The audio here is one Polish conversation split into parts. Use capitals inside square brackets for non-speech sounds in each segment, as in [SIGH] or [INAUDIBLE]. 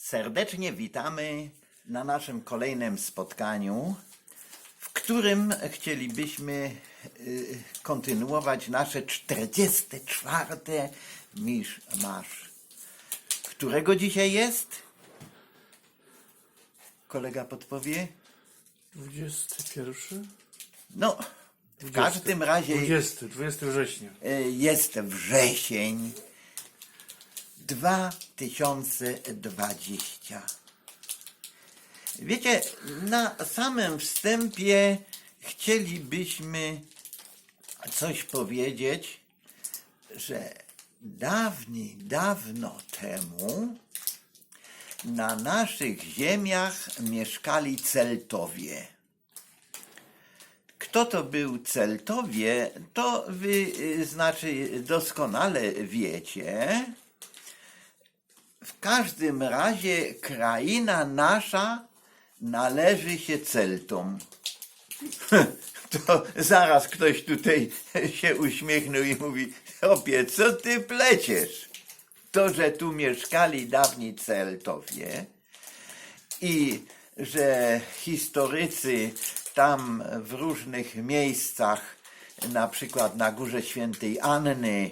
Serdecznie witamy na naszym kolejnym spotkaniu, w którym chcielibyśmy y, kontynuować nasze 44. Misz Masz. Którego dzisiaj jest? Kolega podpowie? 21? No, w każdym razie 20, 20 września. y, jest wrzesień 2020. Wiecie, na samym wstępie chcielibyśmy coś powiedzieć, że dawniej, dawno temu na naszych ziemiach mieszkali Celtowie. Kto to był Celtowie, to wy y, znaczy doskonale wiecie. Każdym razie kraina nasza należy się Celtom. [LAUGHS] To zaraz ktoś tutaj się uśmiechnął i mówi, opie, co ty pleciesz? To, że tu mieszkali dawni Celtowie, i że historycy tam w różnych miejscach, na przykład na Górze Świętej Anny,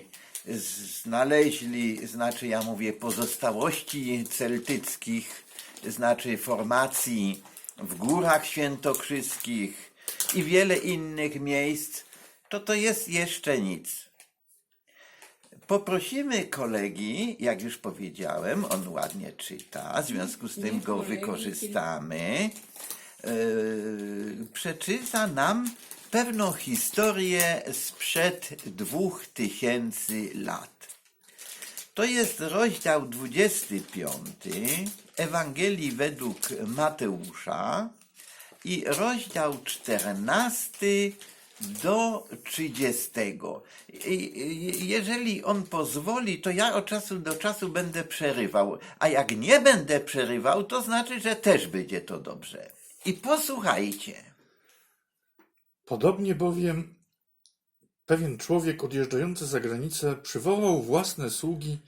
znaleźli, znaczy ja mówię, pozostałości celtyckich, znaczy formacji w Górach Świętokrzyskich i wiele innych miejsc, to to jest jeszcze nic. Poprosimy kolegi, jak już powiedziałem, on ładnie czyta, w związku z tym go wykorzystamy. Yy, przeczyta nam pewną historię sprzed dwóch tysięcy lat. To jest rozdział 25 Ewangelii według Mateusza i rozdział 14 do 30. I- i- Jeżeli on pozwoli, to ja od czasu do czasu będę przerywał, a jak nie będę przerywał, to znaczy, że też będzie to dobrze. I posłuchajcie. Podobnie bowiem pewien człowiek odjeżdżający za granicę przywołał własne sługi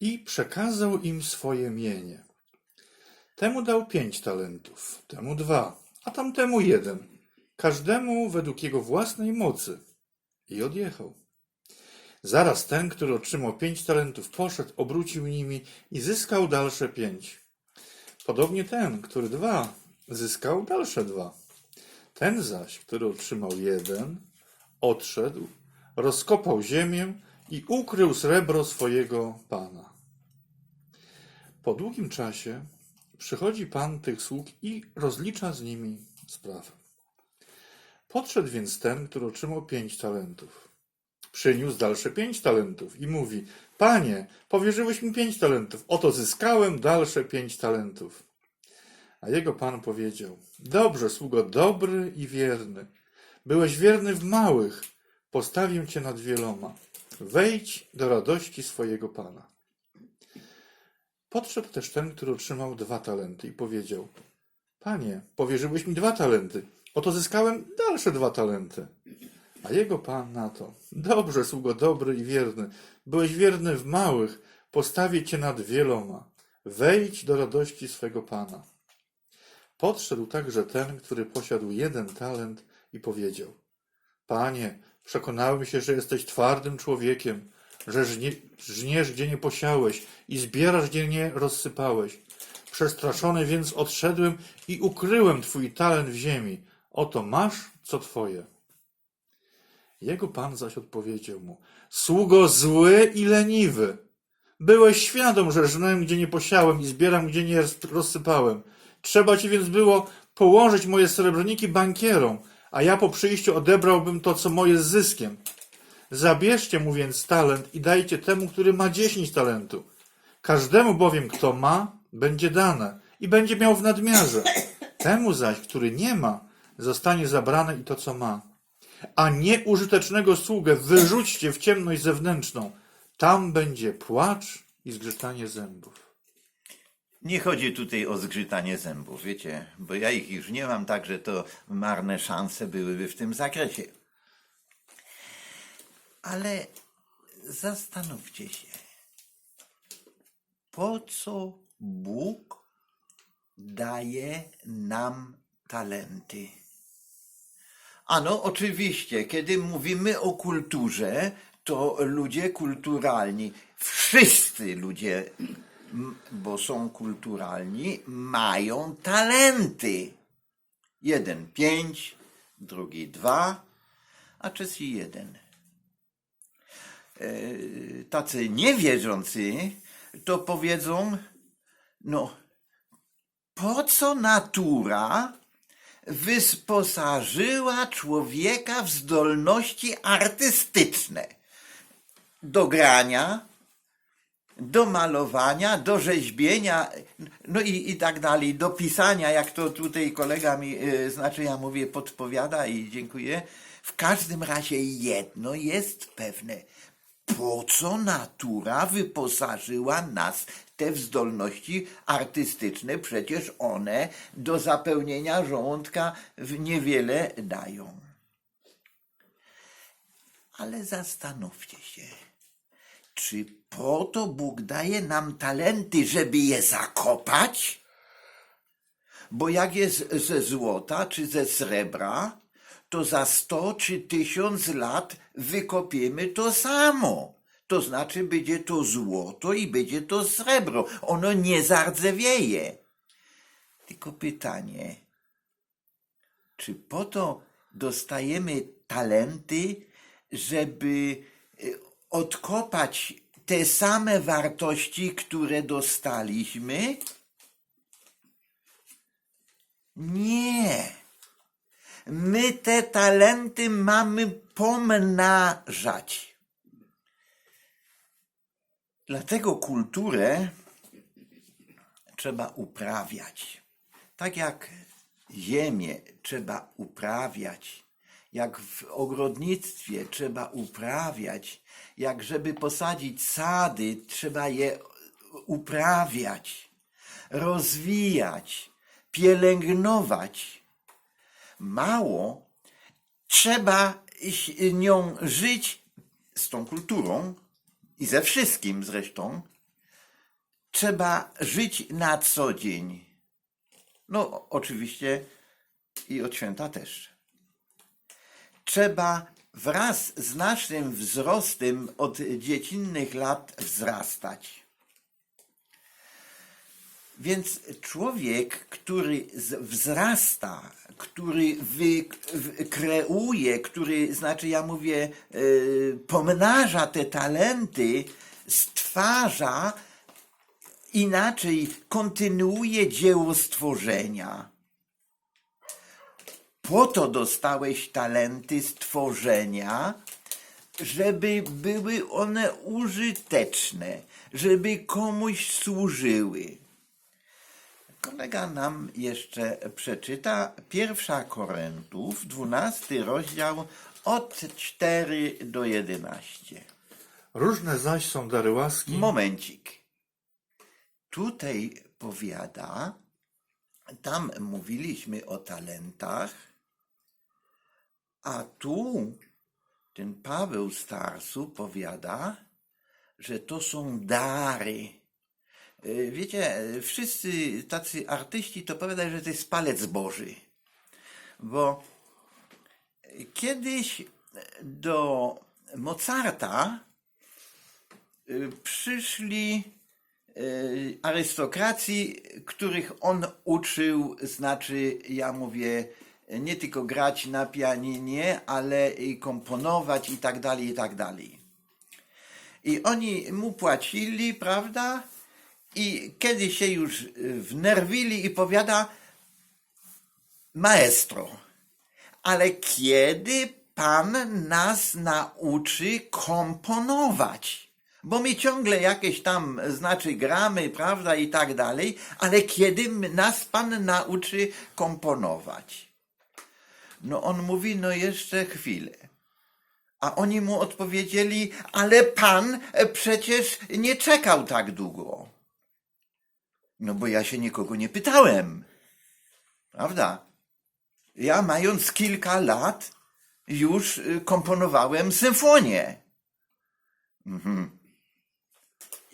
i przekazał im swoje mienie. Temu dał pięć talentów, temu dwa, a tamtemu jeden, każdemu według jego własnej mocy i odjechał. Zaraz ten, który otrzymał pięć talentów, poszedł, obrócił nimi i zyskał dalsze pięć. Podobnie ten, który dwa, zyskał dalsze dwa. Ten zaś, który otrzymał jeden, odszedł, rozkopał ziemię i ukrył srebro swojego pana. Po długim czasie przychodzi pan tych sług i rozlicza z nimi sprawę. Podszedł więc ten, który otrzymał pięć talentów. Przyniósł dalsze pięć talentów i mówi: Panie, powierzyłeś mi pięć talentów, oto zyskałem dalsze pięć talentów. A jego pan powiedział: Dobrze, sługo dobry i wierny. Byłeś wierny w małych, postawię cię nad wieloma. Wejdź do radości swojego pana. Podszedł też ten, który otrzymał dwa talenty i powiedział: Panie, powierzyłeś mi dwa talenty. Oto zyskałem dalsze dwa talenty. A jego pan na to: Dobrze, sługo dobry i wierny. Byłeś wierny w małych, postawię cię nad wieloma. Wejdź do radości swego pana. Podszedł także ten, który posiadł jeden talent i powiedział: Panie, przekonałem się, że jesteś twardym człowiekiem, że żnie, żniesz, gdzie nie posiałeś i zbierasz, gdzie nie rozsypałeś. Przestraszony więc odszedłem i ukryłem twój talent w ziemi. Oto masz, co twoje. Jego pan zaś odpowiedział mu: Sługo zły i leniwy. Byłeś świadom, że żnę, gdzie nie posiałem i zbieram, gdzie nie rozsypałem. Trzeba ci więc było położyć moje srebrniki bankierom, a ja po przyjściu odebrałbym to, co moje z zyskiem. Zabierzcie mu więc talent i dajcie temu, który ma dziesięć talentów. Każdemu bowiem, kto ma, będzie dane i będzie miał w nadmiarze. Temu zaś, który nie ma, zostanie zabrane i to, co ma. A nieużytecznego sługę wyrzućcie w ciemność zewnętrzną. Tam będzie płacz i zgrzytanie zębów. Nie chodzi tutaj o zgrzytanie zębów, wiecie, bo ja ich już nie mam, także to marne szanse byłyby w tym zakresie. Ale zastanówcie się, po co Bóg daje nam talenty? Ano, oczywiście, kiedy mówimy o kulturze, to ludzie kulturalni, wszyscy ludzie, bo są kulturalni, mają talenty. Jeden pięć, drugi dwa, a trzeci jeden. E, Tacy niewierzący to powiedzą, no, po co natura wysposażyła człowieka w zdolności artystyczne do grania, do malowania, do rzeźbienia, no i, i tak dalej, do pisania, jak to tutaj kolega mi, y, znaczy ja mówię, podpowiada i dziękuję. W każdym razie jedno jest pewne. Po co natura wyposażyła nas te zdolności artystyczne? Przecież one do zapełnienia żołądka niewiele dają. Ale zastanówcie się, czy po to Bóg daje nam talenty, żeby je zakopać? Bo jak jest ze złota czy ze srebra, to za sto czy tysiąc lat wykopiemy to samo. To znaczy będzie to złoto i będzie to srebro. Ono nie zardzewieje. Tylko pytanie, czy po to dostajemy talenty, żeby y, odkopać te same wartości, które dostaliśmy? Nie. My te talenty mamy pomnażać. Dlatego kulturę trzeba uprawiać. Tak jak ziemię trzeba uprawiać, jak w ogrodnictwie trzeba uprawiać, jak żeby posadzić sady, trzeba je uprawiać, rozwijać, pielęgnować. Mało, trzeba nią żyć z tą kulturą i ze wszystkim zresztą. Trzeba żyć na co dzień. No, oczywiście i od święta też. Trzeba wraz z naszym wzrostem od dziecinnych lat wzrastać. Więc człowiek, który wzrasta, który wy, kreuje, który, znaczy ja mówię, y, pomnaża te talenty, stwarza, inaczej kontynuuje dzieło stworzenia. Po to dostałeś talenty stworzenia, żeby były one użyteczne, żeby komuś służyły. Kolega nam jeszcze przeczyta pierwsza Koryntów, 12 rozdział od 4 do 11. Różne zaś są dary łaski. Momencik. Tutaj powiada, tam mówiliśmy o talentach, a tu ten Paweł Starsu powiada, że to są dary. E, Wiecie, e, wszyscy tacy artyści to powiadają, że to jest palec Boży. Bo kiedyś do Mozarta y, przyszli y, arystokracji, których on uczył, znaczy, ja mówię, nie tylko grać na pianinie, ale i komponować i tak dalej, i tak dalej. I oni mu płacili, prawda? I kiedy się już y, wnerwili i powiada, maestro, ale kiedy Pan nas nauczy komponować? Bo my ciągle jakieś tam, znaczy gramy, prawda, i tak dalej, ale kiedy nas Pan nauczy komponować? No on mówi, no jeszcze chwilę. A oni mu odpowiedzieli, ale Pan e, przecież nie czekał tak długo. No bo ja się nikogo nie pytałem. Prawda? Ja mając kilka lat już y, komponowałem symfonię. Mhm.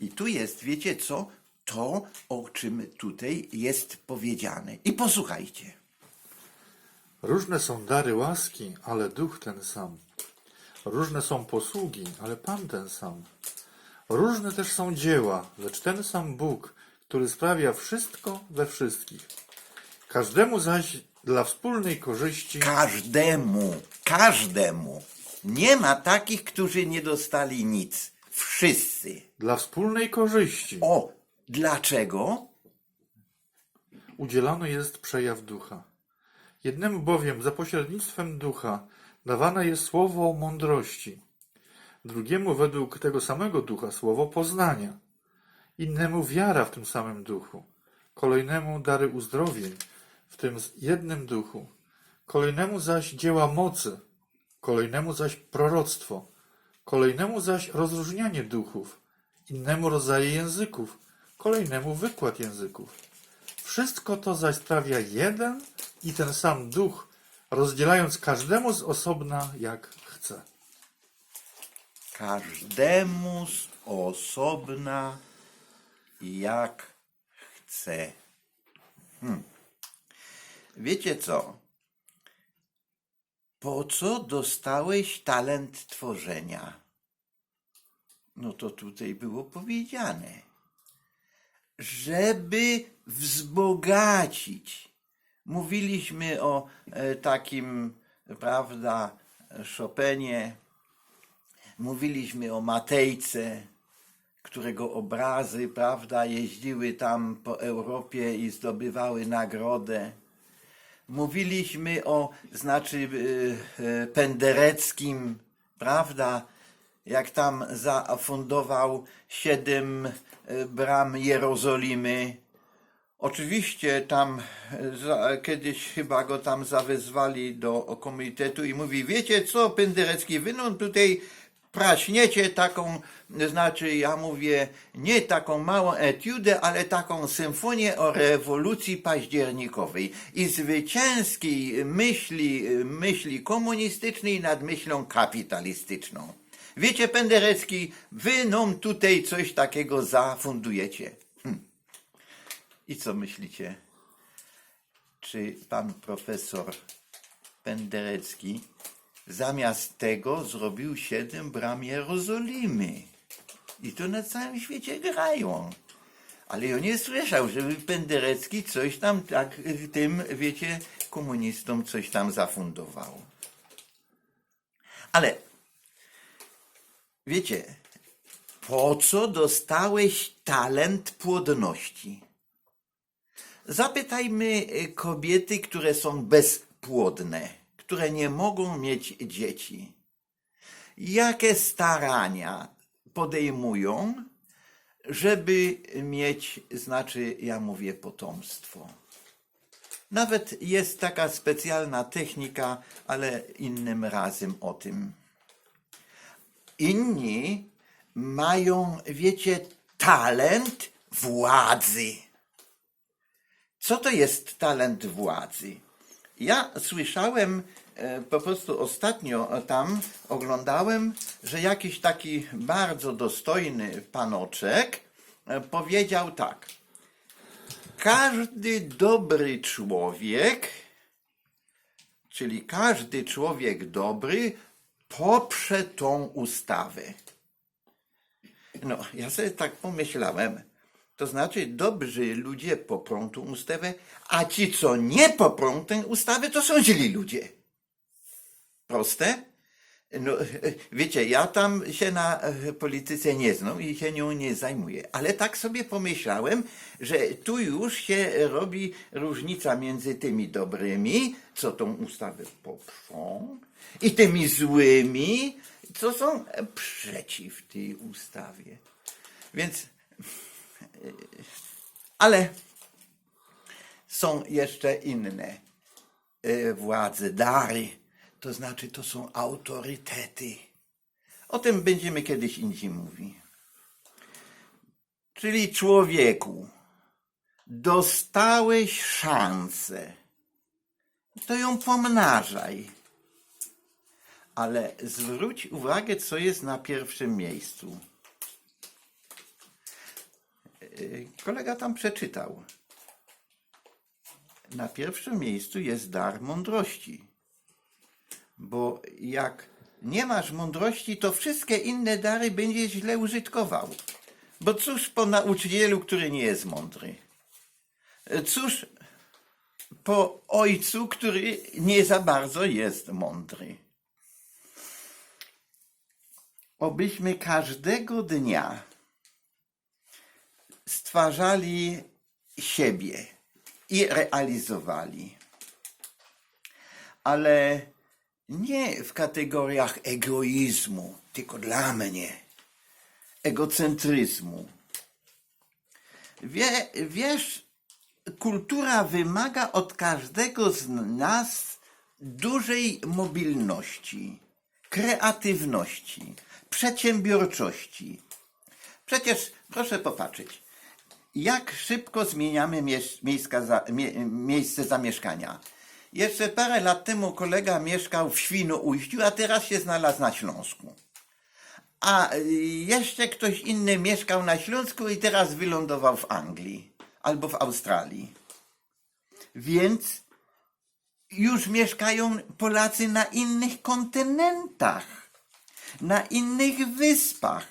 I tu jest, wiecie co? to, o czym tutaj jest powiedziane. I posłuchajcie. Różne są dary łaski, ale duch ten sam. Różne są posługi, ale Pan ten sam. Różne też są dzieła, lecz ten sam Bóg, który sprawia wszystko we wszystkich. Każdemu zaś dla wspólnej korzyści Każdemu, każdemu. Nie ma takich, którzy nie dostali nic. Wszyscy. dla wspólnej korzyści O, dlaczego? udzielany jest przejaw ducha. Jednemu bowiem za pośrednictwem ducha dawane jest słowo mądrości, drugiemu według tego samego ducha słowo poznania, innemu wiara w tym samym duchu, kolejnemu dary uzdrowień w tym jednym duchu, kolejnemu zaś dzieła mocy, kolejnemu zaś proroctwo, kolejnemu zaś rozróżnianie duchów, innemu rodzaje języków, kolejnemu wykład języków. Wszystko to zaś sprawia jeden i ten sam duch, rozdzielając każdemu z osobna jak chce. Każdemu z osobna jak chce. Hmm. Wiecie co? Po co dostałeś talent tworzenia? No to tutaj było powiedziane. Żeby wzbogacić. Mówiliśmy o e, takim, prawda, Chopinie, Mówiliśmy o Matejce, którego obrazy, prawda, jeździły tam po Europie i zdobywały nagrodę. Mówiliśmy o, znaczy, e, e, Pendereckim, prawda, jak tam zafundował siedem e, bram Jerozolimy. Oczywiście tam za, kiedyś chyba go tam zawezwali do komitetu i mówi, wiecie co, Penderecki, wy no tutaj praśniecie taką, znaczy ja mówię, nie taką małą etiudę, ale taką symfonię o rewolucji październikowej i zwycięskiej myśli, myśli komunistycznej nad myślą kapitalistyczną. Wiecie, Penderecki, wy nam tutaj coś takiego zafundujecie. I co myślicie? Czy pan profesor Penderecki zamiast tego zrobił siedem bram Jerozolimy? I to na całym świecie grają. Ale ja nie słyszał, żeby Penderecki coś tam tak tym, wiecie, komunistom coś tam zafundował. Ale wiecie, po co dostałeś talent płodności? Zapytajmy y, kobiety, które są bezpłodne, które nie mogą mieć dzieci. Jakie starania podejmują, żeby mieć, znaczy, ja mówię, potomstwo. Nawet jest taka specjalna technika, ale innym razem o tym. Inni mają, wiecie, talent władzy. Co to jest talent władzy? Ja słyszałem e, po prostu ostatnio tam, oglądałem, że jakiś taki bardzo dostojny panoczek e, powiedział tak. Każdy dobry człowiek, czyli każdy człowiek dobry, poprze tą ustawę. No, ja sobie tak pomyślałem. To znaczy, dobrzy ludzie poprą tą ustawę, a ci, co nie poprą tę ustawę, to są źli ludzie. Proste? No, [LAUGHS] wiecie, ja tam się na e, polityce nie znam i się nią nie zajmuję, ale tak sobie pomyślałem, że tu już się robi różnica między tymi dobrymi, co tą ustawę poprzą, i tymi złymi, co są przeciw tej ustawie. Więc ale są jeszcze inne e, władze, dary, to znaczy to są autorytety. O tym będziemy kiedyś indziej mówić. Czyli człowieku, dostałeś szansę, to ją pomnażaj. Ale zwróć uwagę, co jest na pierwszym miejscu. y, kolega tam przeczytał. Na pierwszym miejscu jest dar mądrości. Bo jak nie masz mądrości, to wszystkie inne dary będziesz źle użytkował. Bo cóż po nauczycielu, który nie jest mądry? Cóż po ojcu, który nie za bardzo jest mądry? Obyśmy każdego dnia stwarzali siebie i realizowali. Ale nie w kategoriach egoizmu, tylko dla mnie, egocentryzmu. Wie, wiesz, kultura wymaga od każdego z nas dużej mobilności, kreatywności, przedsiębiorczości. Przecież proszę popatrzeć, jak szybko zmieniamy mie, miejsce zamieszkania. Jeszcze parę lat temu kolega mieszkał w Świnoujściu, a teraz się znalazł na Śląsku. A y, jeszcze ktoś inny mieszkał na Śląsku i teraz wylądował w Anglii albo w Australii. Więc już mieszkają Polacy na innych kontynentach, na innych wyspach,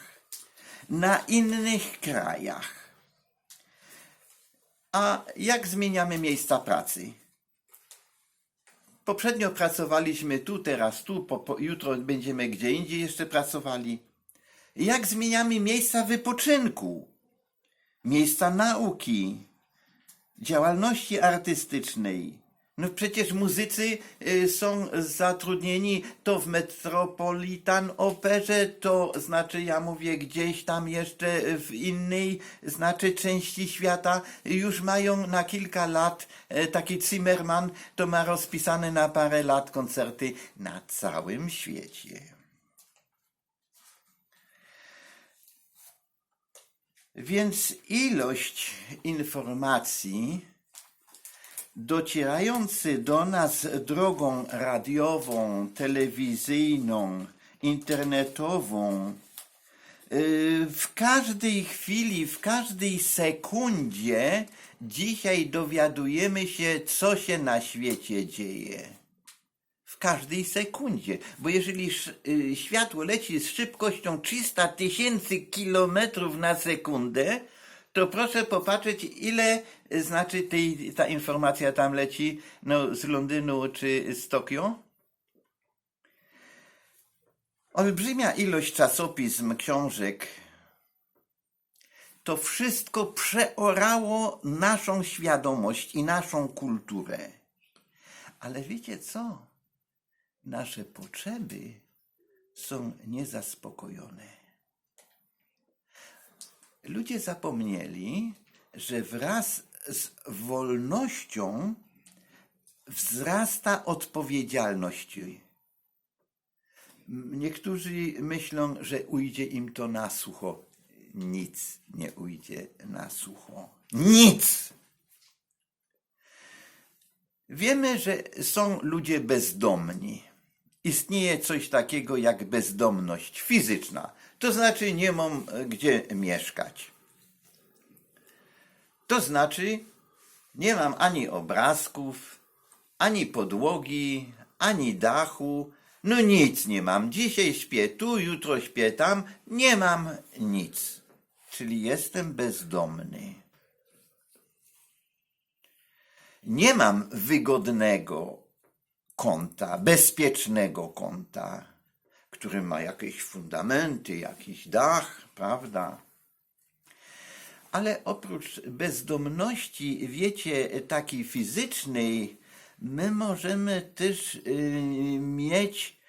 na innych krajach. A jak zmieniamy miejsca pracy? Poprzednio pracowaliśmy tu, teraz tu, po, po, jutro będziemy gdzie indziej jeszcze pracowali. Jak zmieniamy miejsca wypoczynku, miejsca nauki, działalności artystycznej? No przecież muzycy y, są zatrudnieni to w Metropolitan Operze, to znaczy ja mówię gdzieś tam jeszcze w innej, znaczy części świata już mają na kilka lat, e, taki Zimmerman to ma rozpisane na parę lat koncerty na całym świecie. Więc ilość informacji docierający do nas drogą radiową, telewizyjną, internetową, yy, w każdej chwili, w każdej sekundzie dzisiaj dowiadujemy się, co się na świecie dzieje. W każdej sekundzie. Bo jeżeli y, światło leci z szybkością 300 tysięcy kilometrów na sekundę, to proszę popatrzeć, ile znaczy tej, ta informacja tam leci no, z Londynu czy z Tokio. Olbrzymia ilość czasopism, książek, to wszystko przeorało naszą świadomość i naszą kulturę. Ale wiecie co? Nasze potrzeby są niezaspokojone. Ludzie zapomnieli, że wraz z wolnością wzrasta odpowiedzialność. Niektórzy myślą, że ujdzie im to na sucho. Nic nie ujdzie na sucho. Nic! Wiemy, że są ludzie bezdomni. Istnieje coś takiego jak bezdomność fizyczna, to znaczy nie mam e, gdzie mieszkać. To znaczy nie mam ani obrazków, ani podłogi, ani dachu, no nic nie mam. Dzisiaj śpię tu, jutro śpię tam, nie mam nic. Czyli jestem bezdomny. Nie mam wygodnego konta, bezpiecznego konta, który ma jakieś fundamenty, jakiś dach, prawda? Ale oprócz bezdomności, wiecie, takiej fizycznej, my możemy też y, mieć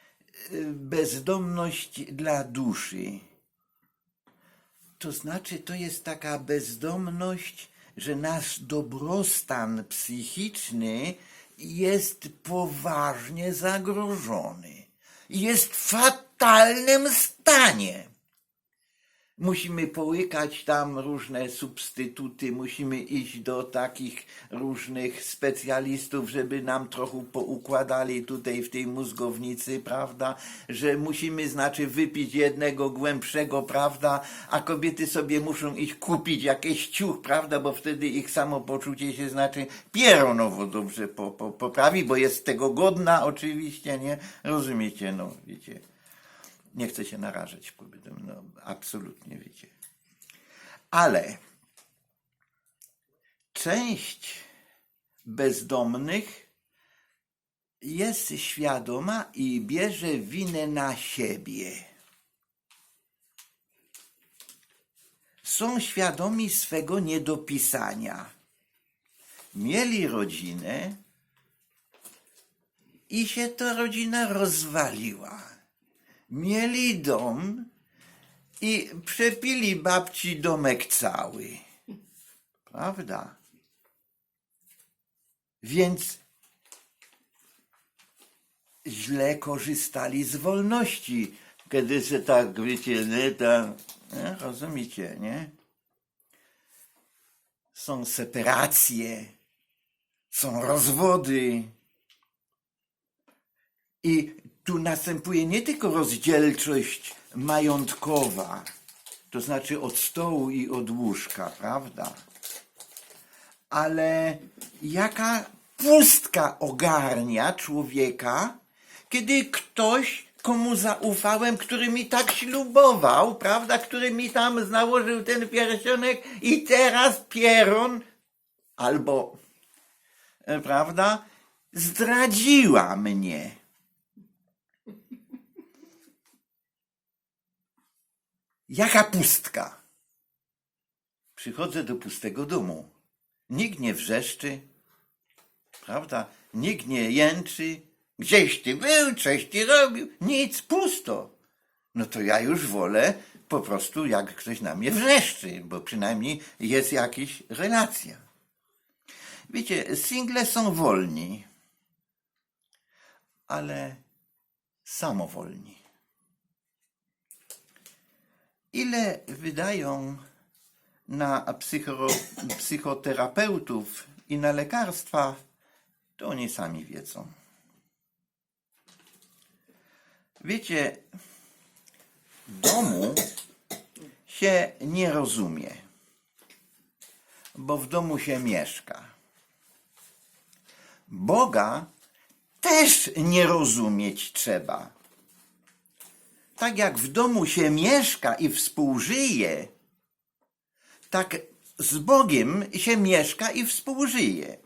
y, bezdomność dla duszy. To znaczy, to jest taka bezdomność, że nasz dobrostan psychiczny jest poważnie zagrożony. Jest w fatalnym stanie. Musimy połykać tam różne substytuty, musimy iść do takich różnych specjalistów, żeby nam trochę poukładali tutaj w tej mózgownicy, prawda? Że musimy, znaczy, wypić jednego głębszego, prawda? A kobiety sobie muszą iść kupić jakiś ciuch, prawda? Bo wtedy ich samopoczucie się, znaczy, pieronowo dobrze po, po, poprawi, bo jest tego godna, oczywiście, nie? Rozumiecie, no, wiecie nie chcę się narażać kobietom, no absolutnie wiecie. Ale część bezdomnych jest świadoma i bierze winę na siebie. Są świadomi swego niedopisania. Mieli rodzinę i się ta rodzina rozwaliła mieli dom i przepili babci domek cały. Prawda? Więc źle korzystali z wolności, kiedy się tak, wiecie, nie, tam, nie, rozumiecie, nie? Są separacje, są rozwody. I tu następuje nie tylko rozdzielczość majątkowa, to znaczy od stołu i od łóżka, prawda? Ale jaka pustka ogarnia człowieka, kiedy ktoś, komu zaufałem, który mi tak ślubował, prawda, który mi tam nałożył ten pierścionek i teraz pieron, albo, e, prawda, zdradziła mnie. Jaka pustka? Przychodzę do pustego domu. Nikt nie wrzeszczy, prawda? Nikt nie jęczy. Gdzieś ty był, coś ty robił. Nic, pusto. No to ja już wolę po prostu, jak ktoś na mnie wrzeszczy, bo przynajmniej jest jakaś relacja. Wiecie, single są wolni, ale samowolni. Ile wydają na psycho, psychoterapeutów i na lekarstwa, to oni sami wiedzą. Wiecie, w domu się nie rozumie, bo w domu się mieszka. Boga też nie rozumieć trzeba tak jak w domu się mieszka i współżyje, tak z Bogiem się mieszka i współżyje.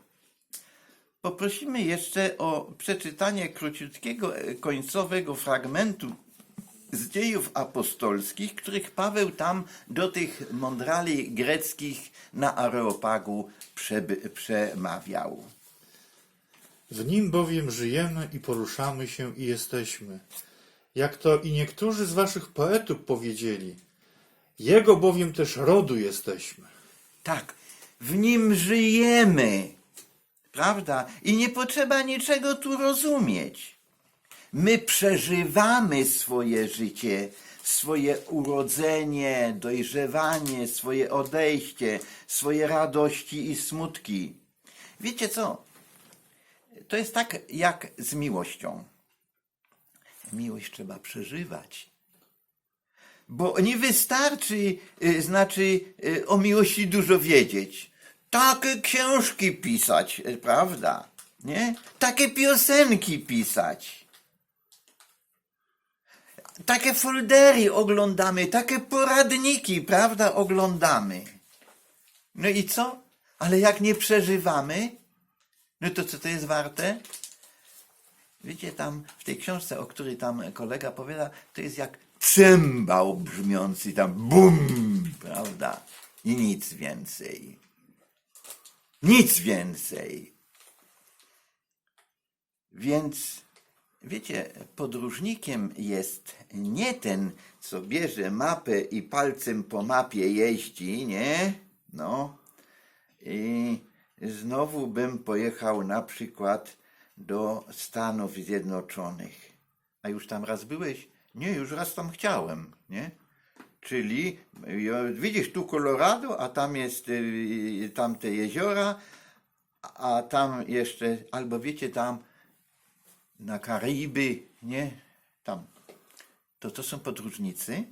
Poprosimy jeszcze o przeczytanie króciutkiego, e, końcowego fragmentu z dziejów apostolskich, których Paweł tam do tych mądrali greckich na Areopagu przemawiał. W nim bowiem żyjemy i poruszamy się i jesteśmy. Jak to i niektórzy z waszych poetów powiedzieli. Jego bowiem też rodu jesteśmy. Tak, w nim żyjemy. Prawda? I nie potrzeba niczego tu rozumieć. My przeżywamy swoje życie, swoje urodzenie, dojrzewanie, swoje odejście, swoje radości i smutki. Wiecie co? To jest tak jak z miłością. Miłość trzeba przeżywać. Bo nie wystarczy, y, znaczy, y, o miłości dużo wiedzieć. Takie książki pisać, y, prawda? Nie? Takie piosenki pisać. Takie foldery oglądamy, takie poradniki, prawda, oglądamy. No i co? Ale jak nie przeżywamy, no to co to jest warte? Wiecie, tam w tej książce, o której tam kolega powiada, to jest jak cymbał brzmiący tam bum, prawda? I nic więcej. Nic więcej. Więc, wiecie, podróżnikiem jest nie ten, co bierze mapę i palcem po mapie jeździ, nie? No. I znowu bym pojechał na przykład do Stanów Zjednoczonych. A już tam raz byłeś? Nie, już raz tam chciałem, nie? Czyli widzisz tu Colorado, a tam jest e, tamte jeziora, a tam jeszcze, albo wiecie, tam na Karaiby, nie? Tam. To to są podróżnicy.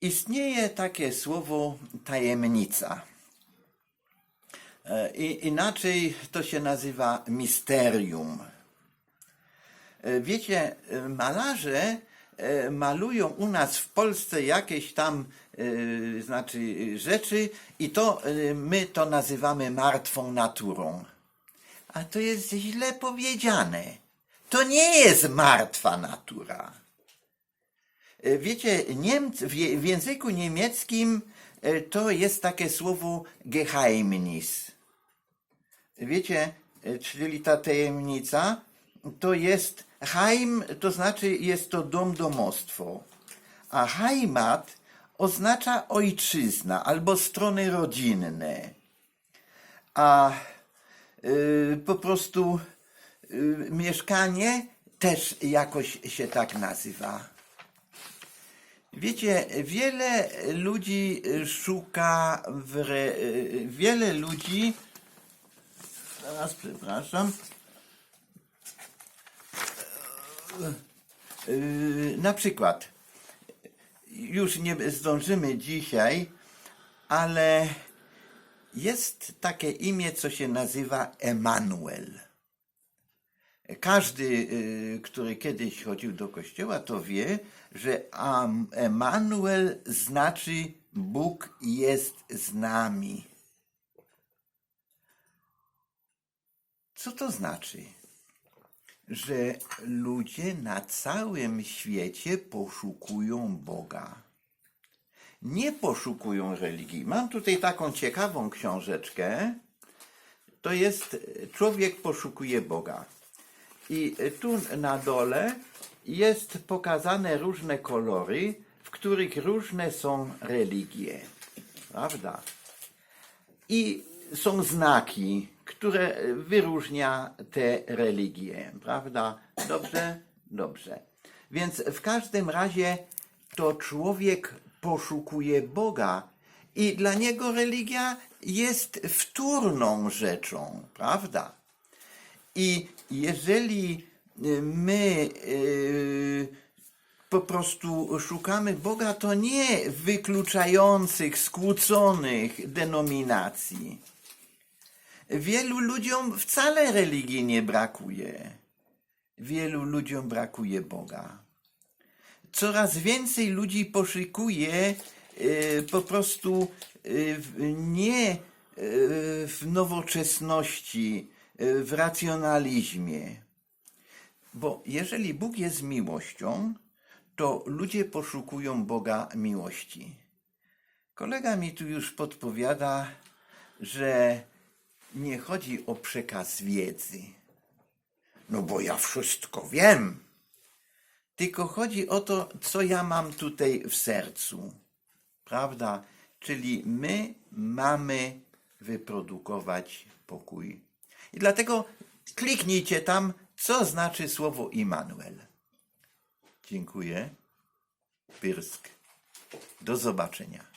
Istnieje takie słowo tajemnica. E, I, inaczej to się nazywa misterium. E, Wiecie, e, malarze malują u nas w Polsce jakieś tam znaczy rzeczy i to my to nazywamy martwą naturą. A to jest źle powiedziane. To nie jest martwa natura. Wiecie, Niemcy, w, języku niemieckim to jest takie słowo Geheimnis. Wiecie, e, czyli ta tajemnica to jest Heim, to znaczy jest to dom, domostwo. A Heimat oznacza ojczyzna albo strony rodzinne. A y, po prostu y, mieszkanie też jakoś się tak nazywa. Wiecie, wiele ludzi szuka w wiele ludzi Teraz przepraszam. Yy, Na przykład, już nie zdążymy dzisiaj, ale jest takie imię, co się nazywa Emanuel. Każdy, yy, który kiedyś chodził do kościoła, to wie, że Emanuel znaczy Bóg jest z nami. Co to znaczy? Że ludzie na całym świecie poszukują Boga. Nie poszukują religii. Mam tutaj taką ciekawą książeczkę. To jest Człowiek poszukuje Boga. I tu na dole jest pokazane różne kolory, w których różne są religie. Prawda? I są znaki, które wyróżnia te religie, prawda? Dobrze? Dobrze. Więc w każdym razie to człowiek poszukuje Boga i dla niego religia jest wtórną rzeczą, prawda? I jeżeli my y, po prostu szukamy Boga, to nie wykluczających, skłóconych denominacji. Wielu ludziom wcale religii nie brakuje. Wielu ludziom brakuje Boga. Coraz więcej ludzi poszukuje y, po prostu y, nie y, w nowoczesności, w racjonalizmie. Bo jeżeli Bóg jest miłością, to ludzie poszukują Boga miłości. Kolega mi tu już podpowiada, że nie chodzi o przekaz wiedzy. No bo ja wszystko wiem. Tylko chodzi o to, co ja mam tutaj w sercu. Prawda? Czyli my mamy wyprodukować pokój. I dlatego kliknijcie tam, co znaczy słowo Immanuel. Dziękuję. Pyrsk. Do zobaczenia.